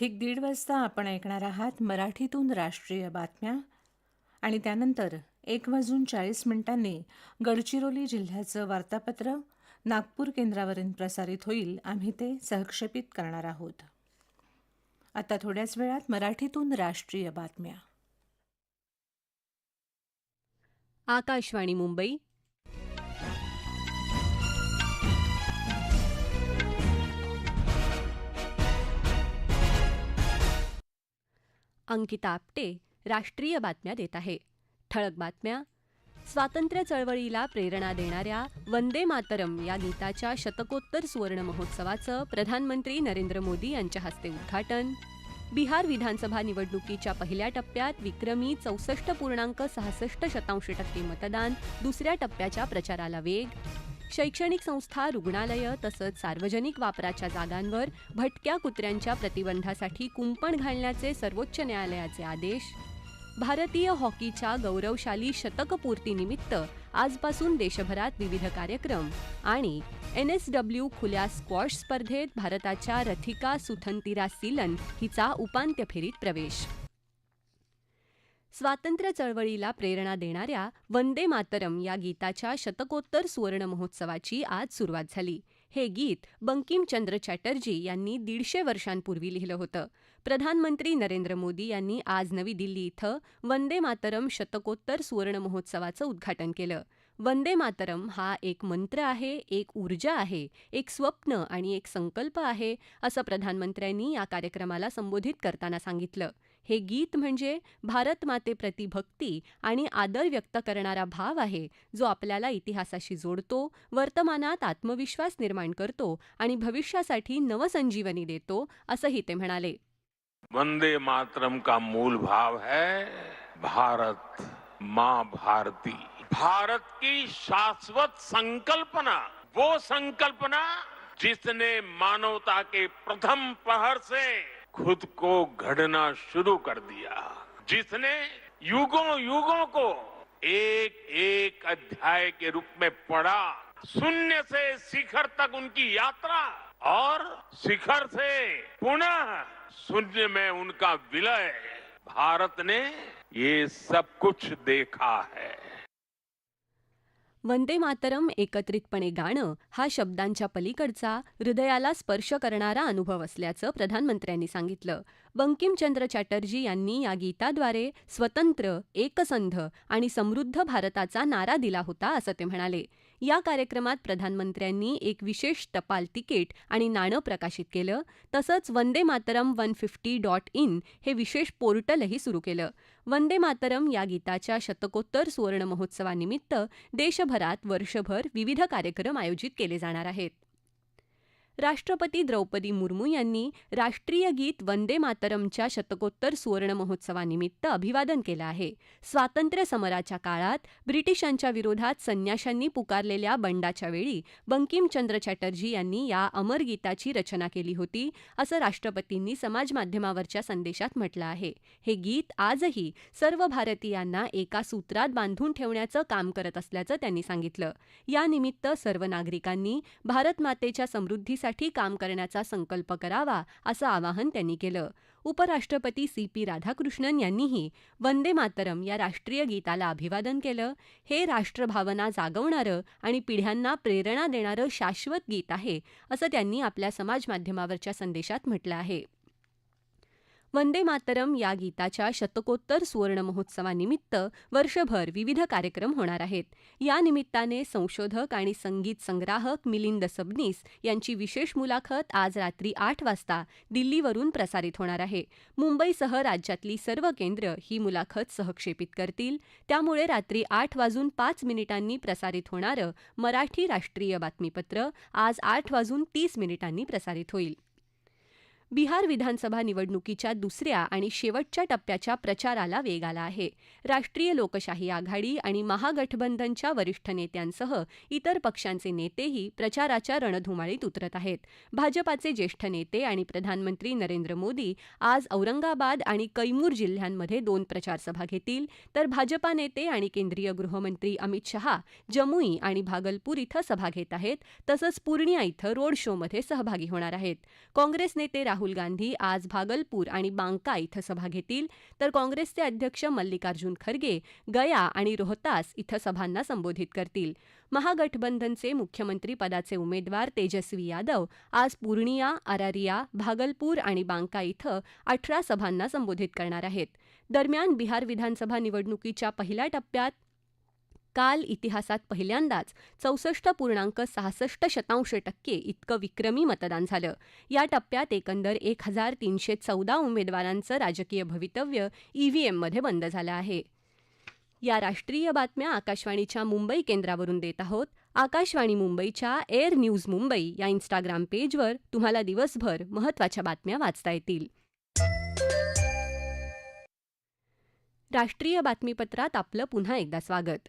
ठीक दीड वाजता आपण ऐकणार आहात मराठीतून राष्ट्रीय बातम्या. आणि त्यानंतर एक वाजून चाळीस मिनिटांनी गडचिरोली जिल्ह्याचं वार्तापत्र नागपूर केंद्रावरून प्रसारित होईल. आम्ही ते सहक्षेपित करणार आहोत. आता थोड्याच वेळात मराठीतून राष्ट्रीय बातम्या. आकाशवाणी मुंबई अंकिता आपटे राष्ट्रीय बातम्या देत आहे. ठळक बातम्या. स्वातंत्र्य चळवळीला प्रेरणा देणाऱ्या वंदे मातरम या गीताच्या शतकोत्तर सुवर्ण महोत्सवाचं प्रधानमंत्री नरेंद्र मोदी यांच्या हस्ते उद्घाटन. बिहार विधानसभा निवडणुकीच्या पहिल्या टप्प्यात विक्रमी चौसष्ट पूर्णांक सहासष्ट शतांश टक्के मतदान दुसऱ्या टप्प्याच्या प्रचाराला वेग. शैक्षणिक संस्था रुग्णालयं तसंच सार्वजनिक वापराच्या जागांवर भटक्या कुत्र्यांच्या प्रतिबंधासाठी कुंपण घालण्याचे सर्वोच्च न्यायालयाचे आदेश. भारतीय हॉकीच्या गौरवशाली शतकपूर्तीनिमित्त आजपासून देशभरात विविध कार्यक्रम आणि एन एस डब्ल्यू खुल्या स्क्वॉश स्पर्धेत भारताच्या रथिका सुथंतिरा सिलन हिचा उपांत्य फेरीत प्रवेश. स्वातंत्र्य चळवळीला प्रेरणा देणाऱ्या वंदे मातरम या गीताच्या शतकोत्तर सुवर्ण महोत्सवाची आज सुरुवात झाली. हे गीत बंकिमचंद्र चॅटर्जी यांनी दीडशे वर्षांपूर्वी लिहिलं होतं. प्रधानमंत्री नरेंद्र मोदी यांनी आज नवी दिल्ली इथं वंदे मातरम शतकोत्तर सुवर्ण महोत्सवाचं उद्घाटन केलं. वंदे मातरम हा एक मंत्र आहे एक ऊर्जा आहे एक स्वप्न आणि एक संकल्प आहे असं प्रधानमंत्र्यांनी या कार्यक्रमाला संबोधित करताना सांगितलं. हे गीत म्हणजे भारतमातेप्रती भक्ती आणि आदर व्यक्त करणारा भाव आहे जो आपल्याला इतिहासाशी जोडतो वर्तमानात आत्मविश्वास निर्माण करतो आणि भविष्यासाठी नवसंजीवनी देतो असंही ते म्हणाले. वंदे मातरम का मूल भाव है भारत माँ भारती. भारत की शाश्वत संकल्पना वो संकल्पना जिसने मानवता के प्रथम पहर से खुद को घड़ना शुरू कर दिया। जिसने युगों युगों को एक एक अध्याय के रूप में पढ़ा, शून्य से शिखर तक उनकी यात्रा और शिखर से पुनः शून्य में उनका विलय। भारत ने ये सब कुछ देखा है। वंदे मातरम एकत्रितपणे गाणं हा शब्दांच्या पलीकडचा हृदयाला स्पर्श करणारा अनुभव असल्याचं प्रधानमंत्र्यांनी सांगितलं. बंकिमचंद्र चॅटर्जी यांनी या गीताद्वारे स्वतंत्र एकसंध आणि समृद्ध भारताचा नारा दिला होता असं ते म्हणाले. या कार्यक्रमात प्रधानमंत्र्यांनी एक विशेष टपाल तिकीट आणि नाणं प्रकाशित केलं. तसंच Vande Mataram one fifty dot in हे विशेष पोर्टलही सुरू केलं. वंदे मातरम या गीताच्या शतकोत्तर सुवर्ण महोत्सवानिमित्त देशभरात वर्षभर विविध कार्यक्रम आयोजित केले जाणार आहेत. राष्ट्रपती द्रौपदी मुर्मू यांनी राष्ट्रीय गीत वंदे मातरमच्या शतकोत्तर सुवर्ण महोत्सवानिमित्त अभिवादन केलं आहे. स्वातंत्र्य समराच्या काळात ब्रिटिशांच्या विरोधात संन्याशांनी पुकारलेल्या बंडाच्या वेळी बंकिमचंद्र चॅटर्जी यांनी या अमर गीताची रचना केली होती असं राष्ट्रपतींनी समाजमाध्यमावरच्या संदेशात म्हटलं आहे. हे गीत आजही सर्व भारतीयांना एका सूत्रात बांधून ठेवण्याचं काम करत असल्याचं त्यांनी सांगितलं. यानिमित्त सर्व नागरिकांनी भारतमातेच्या समृद्धीसाठी साठी काम करण्याचा संकल्प करावा असं आवाहन त्यांनी केलं. उपराष्ट्रपती सी. पी. राधाकृष्णन यांनीही वंदे मातरम या राष्ट्रीय गीताला अभिवादन केलं. हे राष्ट्रभावना जागवणारं आणि पिढ्यांना प्रेरणा देणारं शाश्वत गीत आहे असं त्यांनी आपल्या समाजमाध्यमावरच्या संदेशात म्हटलं आहे. वंदे मातरम या गीताच्या शतकोत्तर सुवर्ण महोत्सवानिमित्त वर्षभर विविध कार्यक्रम होणार आहेत. या निमित्ताने संशोधक आणि संगीत संग्राहक मिलिंद सबनीस यांची विशेष मुलाखत आज रात्री आठ वाजता दिल्लीवरून प्रसारित होणार आहे. मुंबईसह राज्यातली सर्व केंद्र ही मुलाखत सहक्षेपित करतील. त्यामुळे रात्री आठ वाजून पाच मिनिटांनी प्रसारित होणारं मराठी राष्ट्रीय बातमीपत्र आज आठ वाजून तीस मिनिटांनी प्रसारित होईल. बिहार विधानसभा निवडणुकीच्या दुसऱ्या आणि शेवटच्या टप्प्याच्या प्रचाराला वेग आला आहे. राष्ट्रीय लोकशाही आघाडी आणि महागठबंधनच्या वरिष्ठ नेत्यांसह इतर पक्षांचे नेतेही प्रचाराच्या रणधुमाळीत उतरत आहेत. भाजपाचे ज्येष्ठ नेते आणि प्रधानमंत्री नरेंद्र मोदी आज औरंगाबाद आणि कैमूर जिल्ह्यांमध्ये दोन प्रचारसभा घेतील. तर भाजपा नेते आणि केंद्रीय गृहमंत्री अमित शहा जमुई आणि भागलपूर इथं सभा घेत आहेत. तसंच पूर्णिया इथं रोड शोमध्ये सहभागी होणार आहेत. काँग्रेस नेते राहुल राहुल गांधी आज भागलपूर आणि बांका इथं सभा घेतील. तर काँग्रेसचे अध्यक्ष मल्लिकार्जुन खरगे गया आणि रोहतास इथं सभांना संबोधित करतील. महागठबंधनचे मुख्यमंत्री पदाचे उमेदवार तेजस्वी यादव आज पूर्णिया अरारिया भागलपूर आणि बांका इथं अठरा सभांना संबोधित करणार आहेत. दरम्यान बिहार विधानसभा निवडणुकीच्या पहिल्या टप्प्यात काल इतिहासात पहिल्यांदाच चौसष्ट पूर्णांक सहासष्ट शतांश टक्के इतकं विक्रमी मतदान झालं. या टप्प्यात एकंदर एक हजार तीनशे चौदा उमेदवारांचं राजकीय भवितव्य ईव्हीएममध्ये बंद झालं आहे. या राष्ट्रीय बातम्या आकाशवाणीच्या मुंबई केंद्रावरून देत आहोत. आकाशवाणी मुंबईच्या एअर न्यूज मुंबई या इन्स्टाग्राम पेजवर तुम्हाला दिवसभर महत्त्वाच्या बातम्या वाचता येतील. राष्ट्रीय बातमीपत्रात आपलं पुन्हा एकदा स्वागत.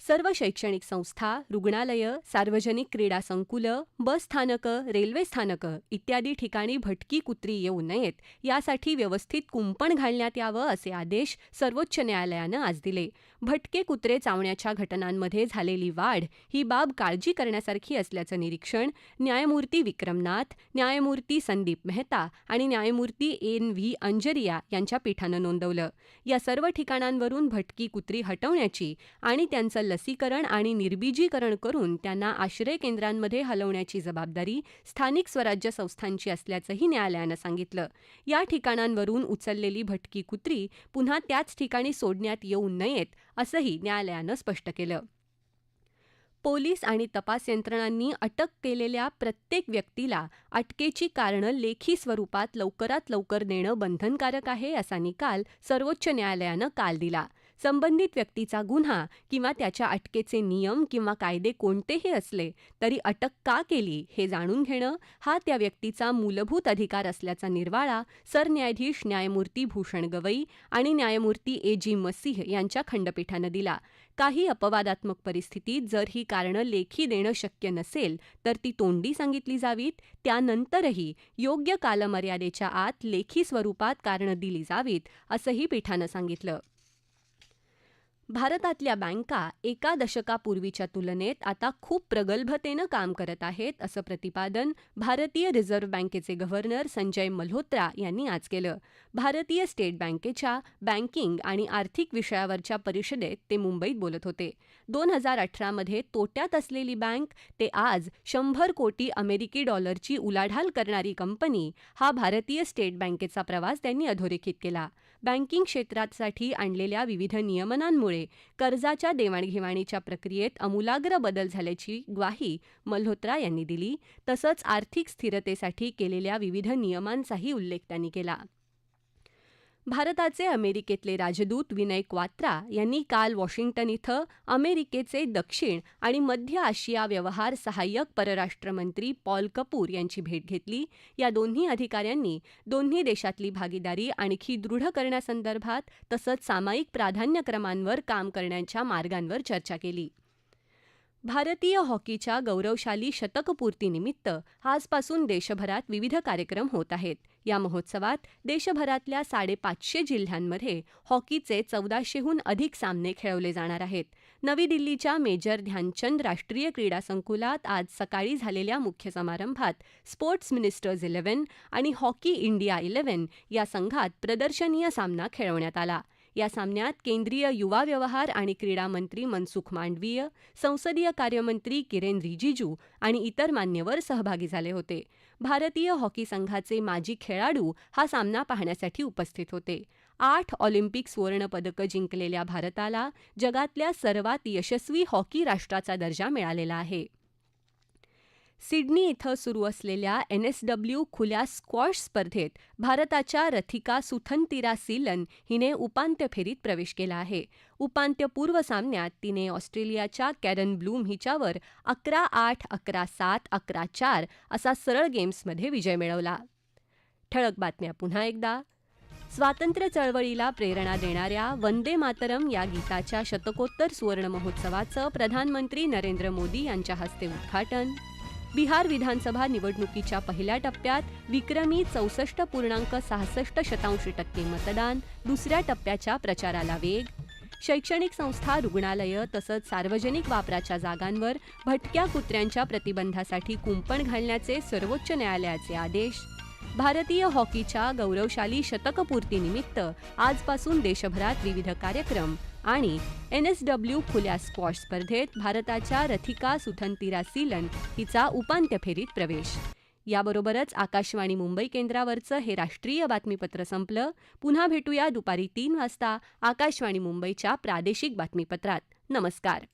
सर्व शैक्षणिक संस्था रुग्णालयं सार्वजनिक क्रीडा संकुलं बसस्थानकं रेल्वे स्थानकं इत्यादी ठिकाणी भटकी कुत्री येऊ नयेत. यासाठी व्यवस्थित कुंपण घालण्यात यावं असे आदेश सर्वोच्च न्यायालयानं आज दिले. भटके कुत्रे चावण्याच्या घटनांमध्ये झालेली वाढ ही बाब काळजी करण्यासारखी असल्याचं निरीक्षण न्यायमूर्ती विक्रमनाथ न्यायमूर्ती संदीप मेहता आणि न्यायमूर्ती एन व्ही अंजरिया यांच्या पीठानं नोंदवलं. या सर्व ठिकाणांवरून भटकी कुत्री हटवण्याची आणि त्यांचं लसीकरण आणि निर्बीजीकरण करून त्यांना आश्रय केंद्रांमध्ये हलवण्याची जबाबदारी स्थानिक स्वराज्य संस्थांची असल्याचंही न्यायालयानं सांगितलं. या ठिकाणांवरून उचललेली भटकी कुत्री पुन्हा त्याच ठिकाणी सोडण्यात येऊ नयेत असंही न्यायालयानं स्पष्ट केलं. पोलीस आणि तपास यंत्रणांनी अटक केलेल्या प्रत्येक व्यक्तीला अटकेची कारणं लेखी स्वरूपात लवकरात लवकर देणं बंधनकारक आहे असा निकाल सर्वोच्च न्यायालयानं काल दिला. संबंधित व्यक्तीचा गुन्हा किंवा त्याच्या अटकेचे नियम किंवा कायदे कोणतेही असले तरी अटक का केली हे जाणून घेणं हा त्या व्यक्तीचा मूलभूत अधिकार असल्याचा निर्वाळा सरन्यायाधीश न्यायमूर्ती भूषण गवई आणि न्यायमूर्ती ए जी मसीह यांच्या खंडपीठानं दिला. काही अपवादात्मक परिस्थितीत जर ही कारणं लेखी देणं शक्य नसेल तर ती तोंडी सांगितली जावीत त्यानंतरही योग्य कालमर्यादेच्या आत लेखी स्वरूपात कारणं दिली जावीत असंही पीठानं सांगितलं. भारतातल्या बँका एका दशकापूर्वीच्या तुलनेत आता खूप प्रगल्भतेनं काम करत आहेत असं प्रतिपादन भारतीय रिझर्व्ह बँकेचे गव्हर्नर संजय मल्होत्रा यांनी आज केलं. भारतीय स्टेट बँकेच्या बँकिंग आणि आर्थिक विषयावरच्या परिषदेत ते मुंबईत बोलत होते. दोन हजार अठरामध्ये तोट्यात असलेली बँक ते आज शंभर कोटी अमेरिकी डॉलरची उलाढाल करणारी कंपनी हा भारतीय स्टेट बँकेचा प्रवास त्यांनी अधोरेखित केला. बँकिंग क्षेत्रासाठी आणलेल्या विविध नियमनांमुळे कर्जाच्या देवाणघेवाणीच्या प्रक्रियेत अमूलाग्र बदल झाल्याची ग्वाही मल्होत्रा यांनी दिली. तसंच आर्थिक स्थिरतेसाठी केलेल्या विविध नियमांचाही उल्लेख त्यांनी केला. भारताचे अमेरिकेतले राजदूत विनय क्वात्रा यांनी काल वॉशिंग्टन इथं अमेरिकेचे दक्षिण आणि मध्य आशिया व्यवहार सहाय्यक परराष्ट्रमंत्री पॉल कपूर यांची भेट घेतली. या दोन्ही अधिकाऱ्यांनी दोन्ही देशातली भागीदारी आणखी दृढ करण्यासंदर्भात तसंच सामायिक प्राधान्यक्रमांवर काम करण्याच्या मार्गांवर चर्चा केली. भारतीय हॉकीच्या गौरवशाली शतकपूर्तीनिमित्त आजपासून देशभरात विविध कार्यक्रम होत आहेत. या महोत्सवात देशभरातल्या साडेपाचशे जिल्ह्यांमध्ये हॉकीचे चौदाशेहून अधिक सामने खेळवले जाणार आहेत. नवी दिल्लीच्या मेजर ध्यानचंद राष्ट्रीय क्रीडा संकुलात आज सकाळी झालेल्या मुख्य समारंभात स्पोर्ट्स मिनिस्टर्स इलेव्हन आणि हॉकी इंडिया इलेव्हन या संघात प्रदर्शनीय सामना खेळवण्यात आला. या सामन्यात केंद्रीय युवा व्यवहार आणि क्रीडा मंत्री मनसुख मांडवीय संसदीय कार्यमंत्री किरेन रिजिजू आणि इतर मान्यवर सहभागी झाले होते. भारतीय हॉकी संघाचे माजी खेळाडू हा सामना पाहण्यासाठी उपस्थित होते. आठ ऑलिम्पिक सुवर्णपदकं जिंकलेल्या भारताला जगातल्या सर्वात यशस्वी हॉकी राष्ट्राचा दर्जा मिळालेला आहे. सिडनी इथं सुरू असलेल्या एन एस डब्ल्यू खुल्या स्क्वॉश स्पर्धेत भारताच्या रथिका सुथनतिरा सीलन हिने उपांत्य फेरीत प्रवेश केला आहे. उपांत्यपूर्व सामन्यात तिने ऑस्ट्रेलियाच्या कॅरन ब्लूम हिच्यावर अकरा आठ अकरा सात अकरा चार असा सरळ गेम्समध्ये विजय मिळवला. ठळक बातम्या पुन्हा एकदा. स्वातंत्र्य चळवळीला प्रेरणा देणाऱ्या वंदे मातरम या गीताच्या शतकोत्तर सुवर्ण महोत्सवाचं प्रधानमंत्री नरेंद्र मोदी यांच्या हस्ते उद्घाटन. बिहार विधानसभा निवडणुकीच्या पहिल्या टप्प्यात विक्रमी चौसष्ट पूर्णांक सहासष्ट शतांश टक्के मतदान दुसऱ्या टप्प्याच्या प्रचाराला वेग. शैक्षणिक संस्था रुग्णालयं तसंच सार्वजनिक वापराच्या जागांवर भटक्या कुत्र्यांच्या प्रतिबंधासाठी कुंपण घालण्याचे सर्वोच्च न्यायालयाचे आदेश. भारतीय हॉकीच्या गौरवशाली शतकपूर्तीनिमित्त आजपासून देशभरात विविध कार्यक्रम आणि एन एस डब्ल्यू खुल्या स्क्वॉश स्पर्धेत भारताच्या रथिका सुथनतिरा सीलन हिचा उपांत्य फेरीत प्रवेश. याबरोबरच आकाशवाणी मुंबई केंद्रावरचं हे राष्ट्रीय बातमीपत्र संपलं. पुन्हा भेटूया दुपारी तीन वाजता आकाशवाणी मुंबईच्या प्रादेशिक बातमीपत्रात. नमस्कार.